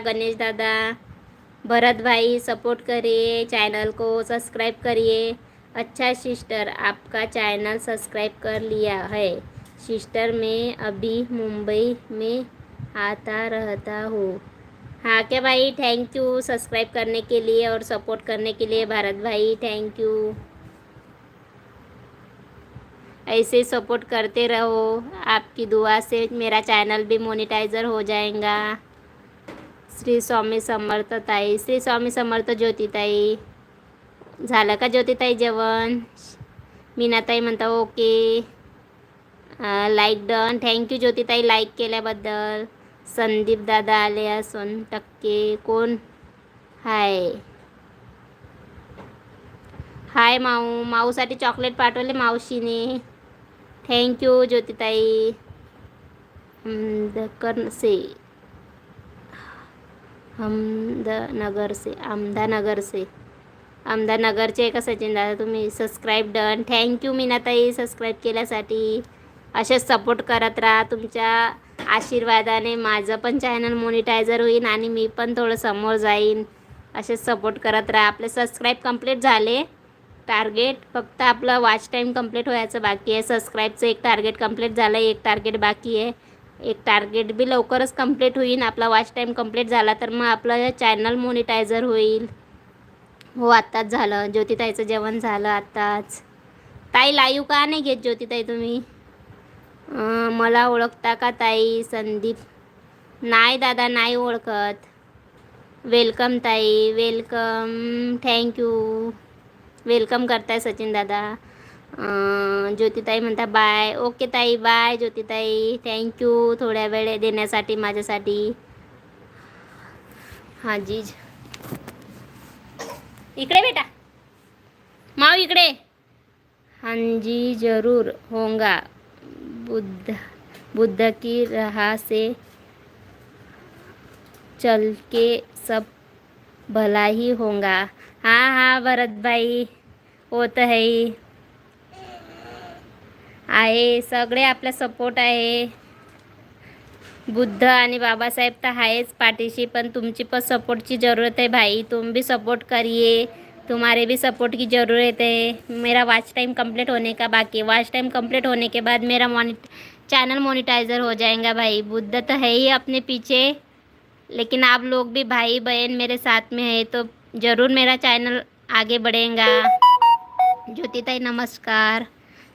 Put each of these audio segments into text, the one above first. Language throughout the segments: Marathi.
गणेश दादा भरत भाई सपोर्ट करिए चैनल को सब्सक्राइब करिए। अच्छा सिस्टर आपका चैनल सब्सक्राइब कर लिया है। सिस्टर मैं अभी मुंबई में आता रहता हूँ। हाँ क्या भाई? थैंक यू सब्सक्राइब करने के लिए और सपोर्ट करने के लिए भारत भाई थैंक यू ऐसे सपोर्ट करते रहो। आपकी दुआ से मेरा चैनल भी मोनेटाइजर हो जाएगा। श्री स्वामी समर्थ ताई श्री स्वामी समर्थ ज्योतिताई. झालं का ज्योतिताई जेवण? मीनाताई म्हणता okay. Like done thank you Jyotitai like केल्याबद्दल. संदीप दादा आले असून टक्के. कोण? हाय. हाय माऊ. माऊसाठी चॉकलेट पाठवले मावशीने. थँक्यू ज्योतिताई. हमदकर से अहमदनगर से अहमदानगर से अहमदानगरचे का सचिन दादा तुम्ही subscribe done thank you Meenatai subscribe केल्यासाठी. असेच सपोर्ट करत राहा. तुमच्या आशीर्वादाने माझं पण चॅनल मोनिटायझर होईल आणि मी पण थोडं समोर जाईन. असेच सपोर्ट करत राहा. आपले सबस्क्राईब कंप्लीट झाले. टार्गेट फक्त आपलं वॉच टाईम कंप्लीट व्हायचं बाकी आहे. सबस्क्राईबचं एक टार्गेट कंप्लीट झालं एक टार्गेट बाकी आहे. एक टार्गेट बी लवकरच कंप्लीट होईल. आपला वॉच टाईम कंप्लीट झाला तर मग आपलं चॅनल मोनिटायझर होईल. हो आत्ताच झालं. ज्योतिताईचं जेवण झालं आत्ताच. ताई लाईव का नाही घेत ज्योतिताई तुम्ही? मला ओळखता का ताई? संदीप. नाही दादा नाही ओळखत. वेलकम ताई. वेलकम थँक्यू वेलकम करताय सचिन दादा. ज्योतिताई म्हणता, बाय. ओके ताई, बाय. ज्योतिताई थँक्यू थोड्या वेळ देण्यासाठी, माझ्यासाठी. हाँ जी इकडे बेटा. माव इकडे. हाँ जी ज़रूर होगा बुद्ध बुद्ध की राह से चल के सब भला ही होगा. हाँ हाँ भरत भाई हो तो है ही. आहे, सगळे आपला सपोर्ट आहे. बुद्ध आणि बाबासाहेब तर आहेच पाठीशी, पण तुमची पण सपोर्टची ज़रूरत है भाई. तुम भी सपोर्ट करिए तुम्हारे भी सपोर्ट की ज़रूरत है मेरा वॉच टाइम कंप्लीट होने का बाकी वॉच टाइम कंप्लीट होने के बाद मेरा मोनिट चैनल मोनिटाइजर हो जाएगा भाई. बुद्ध तो है ही अपने पीछे, लेकिन आप लोग भी भाई बहन मेरे साथ में है तो ज़रूर मेरा चैनल आगे बढ़ेगा। ज्योतिताई नमस्कार।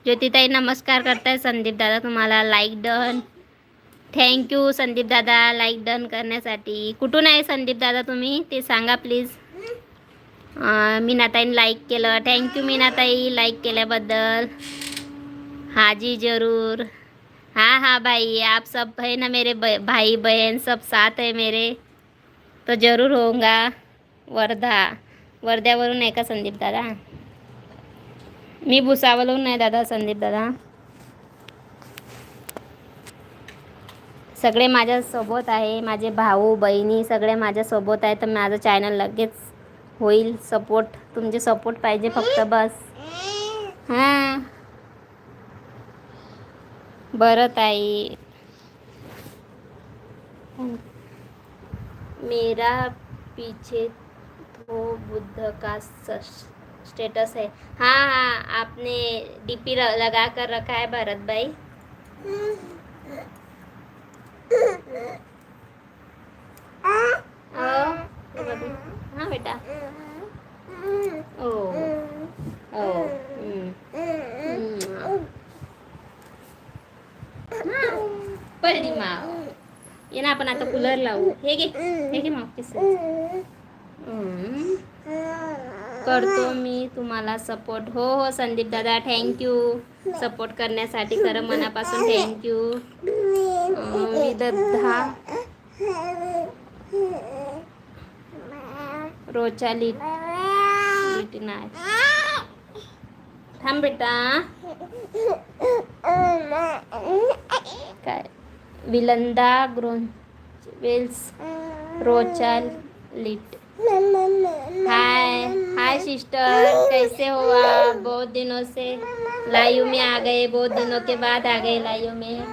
ज्योतिताई नमस्कार करताय. संदीप दादा तुम्हाला लाईक डन थँक्यू संदीप दादा लाईक डन करण्यासाठी. कुठून आहे संदीप दादा तुम्ही? ते सांगा प्लीज अं, मीनाताईने लाईक केलं. थँक्यू मीनाताई लाईक केल्याबद्दल. हा जी ज़रूर. हाँ हाँ भाई आप सब है ना मेरे ब- भाई बहन सब साथ है मेरे. तो ज़रूर होगा वर्धा. वर्ध्यावरून आहे का संदीप दादा? मी भुसावलून नाही दादा संदीप दादा. सगळे माझ्यासोबत आहे माझे भाऊ बहिणी सगळे माझ्यासोबत आहे तर माझं चॅनल लगेच होईल सपोर्ट तुमचे सपोर्ट पाहिजे फक्त बस. हां. बरं ताई. मेरा पीछे तो बुद्ध का स्टेटस है। हाँ हाँ आपने डीपी लगा कर रखा है भरत भाई। हाँ बेटा। ओ ओ हम्म. हम्म. पडली माव ये ना आपण आता कूलर लावू हे घे हे घे माव किस करतो मी. तुम्हाला सपोर्ट हो हो, संदीप दादा थँक्यू सपोर्ट करण्यासाठी खरं मनापासून थँक्यू लिटी नाही थांब बेटा. काय? विलंदा ग्रोन वेल्स रोचा लिट. हाय. Hi sister. कैसे हो आप? बहुत दिनों से लाइव में आ गए. बहुत दिनों के बाद आ गए लाइव में.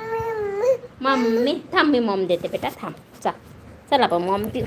मम्मी थांब मी मॉम देते बेटा थांब चा चला बा मॉम पिऊ